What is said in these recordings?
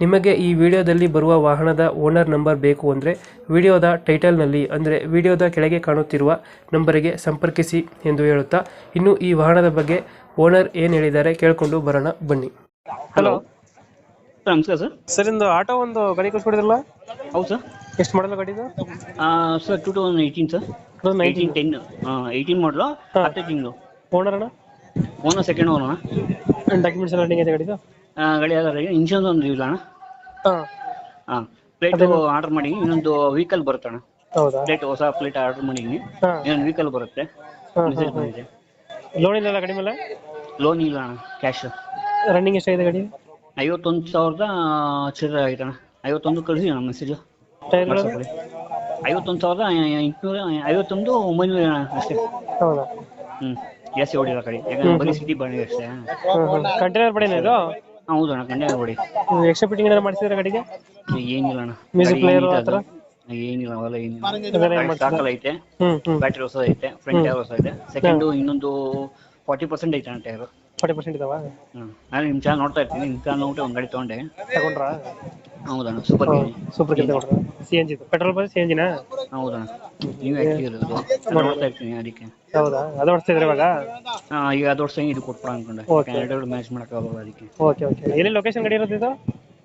ನಿಮಗೆ ಈ ವಿಡಿಯೋದಲ್ಲಿ ಬರುವ ವಾಹನದ ಓನರ್ ನಂಬರ್ ಬೇಕು ಅಂದರೆ ವಿಡಿಯೋದ ಟೈಟಲ್ನಲ್ಲಿ ಅಂದರೆ ವಿಡಿಯೋದ ಕೆಳಗೆ ಕಾಣುತ್ತಿರುವ ನಂಬರಿಗೆ ಸಂಪರ್ಕಿಸಿ ಎಂದು ಹೇಳುತ್ತಾ ಇನ್ನು ಈ ವಾಹನದ ಬಗ್ಗೆ ಓನರ್ ಏನು ಹೇಳಿದ್ದಾರೆ ಕೇಳಿಕೊಂಡು ಬರೋಣ ಬನ್ನಿ. ಹಲೋ. ಸರ್ ನಮಸ್ಕಾರ ಸರ್. ಸರ್ ಇಂದು ಆಟೋ ಒಂದು ಗಾಡಿ ಕಳ್ಸ್ಕೊಡಿದ್ರಲ್ಲ ಹೌದು ಸರ್. ಎಷ್ಟು ಮಾಡಲ್ಲ ಗಾಡಿದು? Sir two thousand eighteen sir. Eighteen. Ten eighteen ಮಾಡಲು ಹತ್ತು ತಿಂಗಳು. ಓನರ್ ಅಣ್ಣ? ಓನರ್ ಸೆಕೆಂಡ್ ಓನರ್ ಡಾಕ್ಯುಮೆಂಟ್ಸ್ ಎಲ್ಲ ರನ್ನಿಂಗ್ ಇದೆ ಗಾಡಿದು? ಗಾಡಿ ಇನ್ಶೂರೆನ್ಸ್ ಒಂದು ಇಲ್ಲ ಅಣ್ಣ? ಹಾಂ. ಹಾಂ. ಪ್ಲೇಟ್ ಆರ್ಡರ್ ಮಾಡಿ ಇನ್ನೊಂದು ವೆಹಿಕಲ್ ಬರುತ್ತೆ ಅಣ್ಣ ಹೌದಾ? ಪ್ಲೇಟ್ ಹೊಸ ಪ್ಲೇಟ್ ಆರ್ಡರ್ ಮಾಡಿದ್ದೀನಿ. ಹಾಂ. ಇನ್ನೊಂದು ವೆಹಿಕಲ್ ಬರುತ್ತೆ. ಹಾಂ ಮೆಸೇಜ್ ಬಂದಿದೆ. ಲೋನ್ ಇಲ್ಲ ಗಾಡಿ ಮೇಲೆ? ಲೋನ್ ಇಲ್ಲ ಅಣ್ಣ ಕ್ಯಾಶ್ ರನ್ನಿಂಗ್ ಎಷ್ಟಾಗಿದೆ ಗಾಡಿ? ಐವತ್ತೊಂದು ಸಾವಿರದ ಚಿಲ್ಲರೆ ಆಗಿದೆ ಅಣ್ಣ. ಐವತ್ತೊಂದು ಕಳಿಸಿ ಅಣ್ಣ ಮೆಸೇಜ್ ಟೈರ್ಗಳು ವಾಟ್ಸಪ್ಪಲ್ಲಿ ಐವತ್ತೊಂದು ಸಾವಿರದ ಎಂಟುನೂರ ಐವತ್ತೊಂದು ಒಂಬೈನೂರ ಅಣ್ಣ ಅಷ್ಟೇ. ಹೌದಾ? ಹ್ಞೂ ಜಾಸ್ತಿ ಹೊಡಿಲ್ಲ ಕಡೆ ಯಾಕಂದ್ರೆ ಬರೀ ಸಿಟಿ ಬಂದಿದೆ ಅಷ್ಟೇ. ಕಂಟೈನರ್ ಪಡೆನ ಇದು? ಹೌದು ಅಣ್ಣ ಕಂಡೆ. ಹೊಡಿ ಎಕ್ಸ್ಟ್ರಾ ಫಿಟ್ಟಿಂಗ್ ಏನಾದ್ರು ಮಾಡಿಸಿದ್ರೆ ಗಾಡಿಗೆ? ಏನಿಲ್ಲ ಅಣ್ಣ. ಮ್ಯೂಸಿಕ್ ಪ್ಲೇಯರ್ ಹತ್ರ? ಏನಿಲ್ಲ ಅವೆಲ್ಲ ಏನಿಲ್ಲ. ಸ್ಟಾಕಲ್ ಐತೆ. ಬ್ಯಾಟ್ರಿ ಹೊಸ ಐತೆ ಫ್ರಂಟ್ ಟೈರ್ ಹೊಸ ಐತೆ. ಸೆಕೆಂಡು ಇನ್ನೊಂದು ಫಾರ್ಟಿ ಪರ್ಸೆಂಟ್ ಐತೆ ಅಣ್ಣ ಟೈರ್ ಫಾರ್ಟಿ ಪರ್ಸೆಂಟ್ ಇದಾವ? ನಾನು ನಿಮ್ಮ ಚಾನಲ್ ನೋಡ್ತಾ ಇರ್ತೀನಿ. ನಿಮ್ಮ ಚಾನಲ್ ನೋಡ್ಬಿಟ್ಟು ಒಂದು ಗಾಡಿ ತೊಗೊಂಡೆ. ತಗೊಂಡ್ರಾ? ಹೌದಣ್ಣ ಸೂಪರ್ ಸೂಪರ್ ತಗೊಂಡ್ರಾ? ಸಿ ಎನ್ ಜಿ ಪೆಟ್ರೋಲ್ ಬಸ್ ಸಿ ಎನ್ ಜಿನಾ ಹೌದಣ್ಣ ನೀವು ಹಾಕಿರೋದು ನೋಡ್ತಾ ಇರ್ತೀನಿ ಅದಕ್ಕೆ. ಹೌದಾ? ಅದು ಓಡಿಸ್ತಿದ್ರೆ ಇವಾಗ? ಹಾಂ ಈಗ ಅದು ವರ್ಷ ಇದು ಕೊಟ್ಬಿಡ ಅನ್ಕೊಂಡೆ. Okay. ಎರಡು ಮ್ಯಾಚ್ ಮಾಡೋಕ್ಕಾಗಲ್ಲ ಅದಕ್ಕೆ. ಓಕೆ ಓಕೆ ಎಲ್ಲಿ ಲೊಕೇಶನ್ ಗಡಿ ಇರೋದು ಇದು?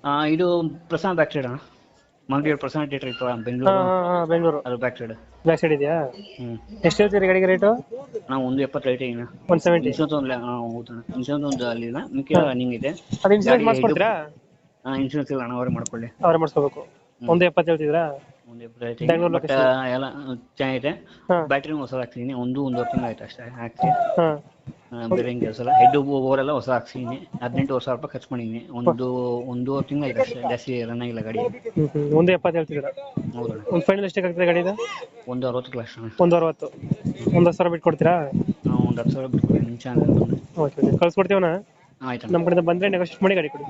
ಆ, ಇದು ಪ್ರಸಾದ್ ಬ್ಯಾಕ್ ಸೈಡ್ ಅಣ್ಣ. ಮಂಗಳೂರು ಪ್ರಸಾದ್ ಥಿಯೇಟರ್ ಇತ್ತು ಹಾ ಬೆಂಗಳೂರು. ಹಾಂ ಹಾಂ ಬೆಂಗಳೂರು. ಅದು ಬ್ಯಾಕ್ ಸೈಡ್ ಬ್ಯಾಕ್ ಸೈಡ್ ಇದೆಯಾ? ಹ್ಮ್. ಎಷ್ಟು ಹೇಳ್ತೀರಿ ಗಾಡಿಗೆ ರೇಟು ನಾವು ಒಂದು ಎಪ್ಪತ್ತೈದು ಈಗ ಒನ್ ಸೆವೆಂಟಿ ಇನ್ಸೂರೆನ್ಸ್ ಒಂದು ಹೌದಣ್ಣ ಇನ್ಶೂರೆನ್ಸ್ ಒಂದು ಅಲ್ಲಿಲ್ಲ. ಮಿಕ್ಕಿದ ರನ್ನಿಂಗ್ ಇದೆ ಅದು ಇನ್ಸೂರೆನ್ಸ್ ಗಾಡಿ ಮಾಡಿಸ್ಕೊಡ್ತೀರಾ? ಹಾಂ ಇನ್ಶೂರೆನ್ಸ್ ಇಲ್ಲ ಅಣ್ಣ ಅವರೇ ಮಾಡ್ಕೊಳ್ಳಿ. ಅವರೇ ಮಾಡಿಸ್ಕೋಬೇಕು. ಒಂದು ಎಪ್ಪತ್ತು ಹೇಳ್ತಿದ್ರಾ ಒಂದು ಎಲ್ಲ ಚೆನ್ನಾಗಿದೆ ಹಾಂ. ಬ್ಯಾಟ್ರಿ ಹೊಸ ಹಾಕ್ಸಿದೀನಿ. ಒಂದು ಒಂದೂವರೆ ತಿಂಗಳು ಆಯ್ತು ಅಷ್ಟೇ ಹಾಕಿ ಹಾಂ. ಬೇರೆ ಹೆಂಗೆ ಕೆಲಸ ಹೆಡ್ ಓವರೆಲ್ಲ ಹೊಸ ಹಾಕ್ಸಿದೀನಿ. ಹದಿನೆಂಟು ಸಾವಿರ ರೂಪಾಯಿ ಖರ್ಚು ಮಾಡಿದೀನಿ. ಒಂದು ಒಂದೂವರೆ ತಿಂಗಳು ಆಯ್ತು ಅಷ್ಟೇ. ಜಾಸ್ತಿ ರನ್ ಆಗಿಲ್ಲ ಗಾಡಿ. ಹ್ಞೂ ಹ್ಞೂ ಒಂದು ಎಪ್ಪತ್ತು ಹೇಳ್ತಿದ್ದೀರಾ? ಹೌದಣ್ಣ. ಒಂದು ಫೈನಲ್ ಎಷ್ಟಕ್ಕೆ ಆಗ್ತದೆ ಗಾಡಿದು ಒಂದು ಅರವತ್ತು ಲಕ್ಷ ಅಣ್ಣ. ಒಂದು ಅರವತ್ತು. ಒಂದು ಹತ್ತು ಸಾವಿರ ಬಿಟ್ಟು ಕೊಡ್ತೀರಾ ನಾವು ಒಂದು ಹತ್ತು ಸಾವಿರ ಬಿಟ್ಕೊಡಿ ನಿಮ್ಮ ಚಾನಲ್ ಓಕೆ ಓಕೆ. ಕಳ್ಸ್ಕೊಡ್ತೀವಣ್ಣ? ಆಯ್ತಣ್ಣ. ನಮ್ಮ ಕಡೆಯಿಂದ ಬಂದರೆ ನೆಗೋಷಿಯೇಟ್ ಮಾಡಿ ಗಾಡಿ ಕೊಡಿ.